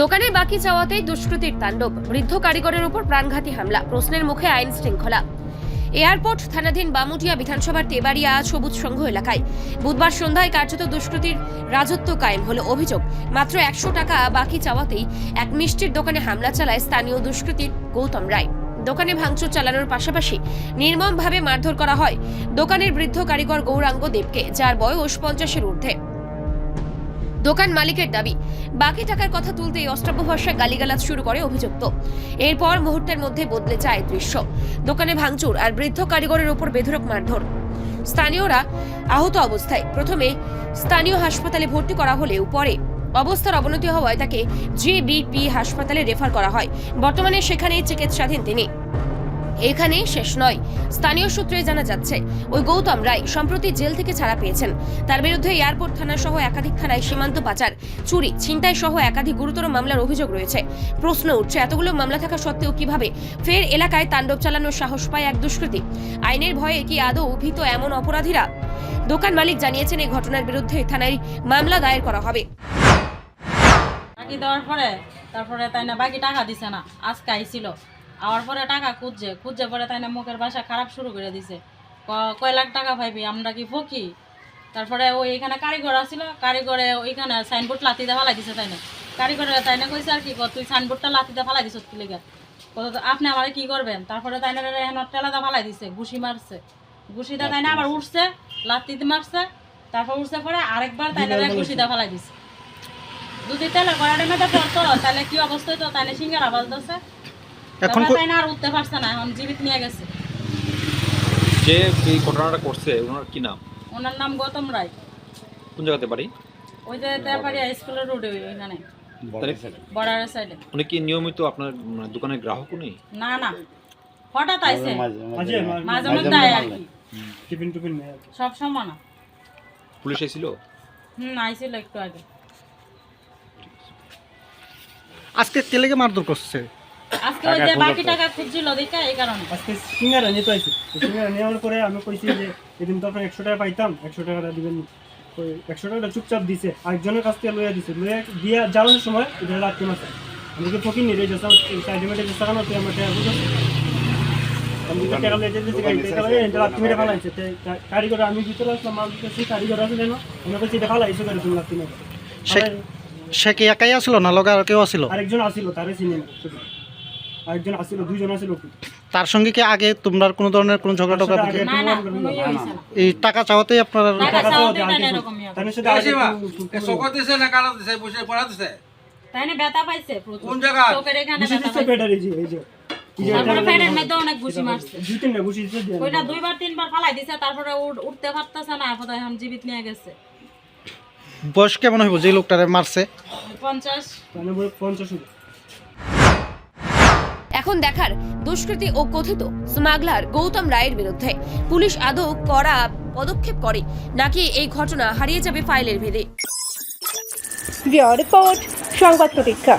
দোকানে বাকি চাওয়াতেই দুষ্কৃতির তাণ্ডব, বৃদ্ধ কারিগরের উপর প্রাণঘাতী হামলা, প্রশ্নের মুখে আইন শৃঙ্খলা। এয়ারপোর্ট থানাধীন বামুটিয়া বিধানসভার তেবাড়িয়া সবুজ সংঘ এলাকায়। বুধবার সন্ধ্যায় কার্যত দুষ্কৃতির রাজত্ব কায়েম হলো অভিযোগ। মাত্র একশো টাকা বাকি চাওয়াতেই এক মিষ্টির দোকানে হামলা চালায় স্থানীয় দুষ্কৃতীর গৌতম রায়। দোকানে ভাঙচুর চালানোর পাশাপাশি নির্মমভাবে মারধর করা হয় দোকানের বৃদ্ধ কারিগর গৌরাঙ্গ দেবকে, যার বয়স পঞ্চাশের ঊর্ধ্বে। দোকান মালিকের দাবি। বাকি টাকার কথা তুলতেই অস্ত্রাব্য ভাষায় গালিগালাজ শুরু করে অভিযুক্ত। এরপর মুহূর্তের মধ্যে বদলে যায় দৃশ্য। দোকানে ভাঙচুর আর বৃদ্ধ কারিগরের উপর বেধরক মারধর। স্থানীয়রা আহত অবস্থায়। প্রথমে স্থানীয় হাসপাতালে ভর্তি করা হলেও পরে অবস্থার অবনতি হওয়ায় তাকে জেবিপি হাসপাতালে রেফার করা হয়। বর্তমানে সেখানেই চিকিৎসাধীন তিনি। এখানেই শেষ নয়। স্থানীয় সূত্রে জানা যাচ্ছে, ওই গৌতম রায় সম্প্রতি জেল থেকে ছাড়া পেয়েছেন। তার বিরুদ্ধে এয়ারপোর্ট থানা সহ একাধিক থানায় সীমান্ত পাচার, চুরি ছিনতাই সহ একাধিক গুরুতর মামলার অভিযোগ রয়েছে। প্রশ্ন উঠছে, এতগুলো মামলা থাকা সত্ত্বেও কীভাবে ফের এলাকায় তাণ্ডব চালানোর সাহস পায় এক দুষ্কৃতী? আইনের ভয়ে কি আদৌ ভীত এমন অপরাধীরা? দোকান মালিক জানিয়েছেন এই ঘটনার বিরুদ্ধে থানায় মামলা দায়ের করা হবে। দেওয়ার পরে, তারপরে তাই না, বাকি টাকা দিছে না, আজকে আইছিল। আওয়ার পরে টাকা খুঁজছে খুঁজছে পরে তাই না মুখের ভাষা খারাপ শুরু করে দিছে। কয় লাখ টাকা পাইবি আমরা কি ফকি? তারপরে ওই এখানে কারিগর আসছিল কারিগরে ওইখানে সাইনবোর্ড লাতিতে ফালাই দিছে তাই না। কারিগরে তাই না কইছে আর কি তুই সাইনবোর্ডটা লাতিতে ফালাই দিছ কি লেগে? তো আপনি আমার কি করবেন? তারপরে তাই না এখন টেলাতে ফালাই দিছে ঘুষি মারছে। ঘুষিটা তাই না আবার উঠছে লাতিতে মারছে তারপর উঠছে পরে আরেকবার তাই না ঘুষিটা ফালাই দিছে। যদি তেলে কড়াইটা মেটে পড়তো তাহলে কি অবস্থা হতো তাহলে সিঙ্গার আবাজ দিচ্ছে এখন আর উঠতে পারছে না এখন জীবিত নিয়ে গেছে। যে এই ঘটনাটা করছে? ওনার কি নাম? ওনার নাম গৌতম রায়। কোন জায়গাতে বাড়ি? ওই যে দেবাড়িয়া স্কুলের রোডে ওইখানে। বর্ডারের সাইডে উনি কি নিয়মিত আপনার মানে দোকানের গ্রাহক উনি? না না। হঠাৎ আইছে। মাঝে মাঝে মধ্যে আয় আর কি। Tiffin tiffin. সব সময় না। পুলিশ এসেছিল হুম আইছিল একটু আগে। আজকে তেলেকে মারধর করছে। আজকে ওই যে বাকি টাকা খুঁজছিল দেখে এই কারণে। আজকে সিঙ্গারা নিতে আইছি। সিঙ্গারা নেওয়ার পরে আমি কইছি যে এদিন তো আপনার একশো টাকা পাইতাম একশো টাকাটা দিবেন। ওই একশো টাকাটা চুপচাপ দিছে। আরেকজনের কাছ থেকে লইয়া দিছে। লইয়া দিয়ে যাওয়ানোর সময় এটা রাত্রি মাসে আমি কি ফকির নিয়ে যাচ্ছি সাইডে মেটে যে সাকানো তুই আমার টাকা বুঝো আমি যে টাকা লইয়া দিয়েছি গাড়ি টাকা লইয়া এটা রাত্রি মেটে ফালাইছে। কারিগর আমি ভিতরে আসলাম মাল দিতেছি কারিগর আসলে না আমি কইছি এটা ফালাইছে করে তুমি রাত্রি মেটে সে- কি একাই আসলো না লগে আর কেউ আসলো? আরেকজন আসিল তারে চিনি না। আরেকজন দুইজন আসিল তার সঙ্গে কি আগে তোমরা কোনো ধরনের কোনো ঝগড়া টগড়া এই টাকা চাওয়াতেই আপনারা দিছে ব্যথা পাইছে কোন এখানে ব্যথা পাইছে। এই যে দুইবার তিনবার ফালাই তারপরে উঠতে পারতেছে না এখন এখন জীবিত নিয়ে গেছে। বয়স কেমন হইব যে লোকটারে মারছে? পঞ্চাশ। পঞ্চাশ। এখন দেখার দুষ্কৃতী ও কথিত স্মাগলার গৌতম রায়ের বিরুদ্ধে। পুলিশ আদৌ করা পদক্ষেপ করে, নাকি এই ঘটনা হারিয়ে যাবে ফাইলের ভেদে? রিপোর্ট, সংবাদ প্রতীক্ষা।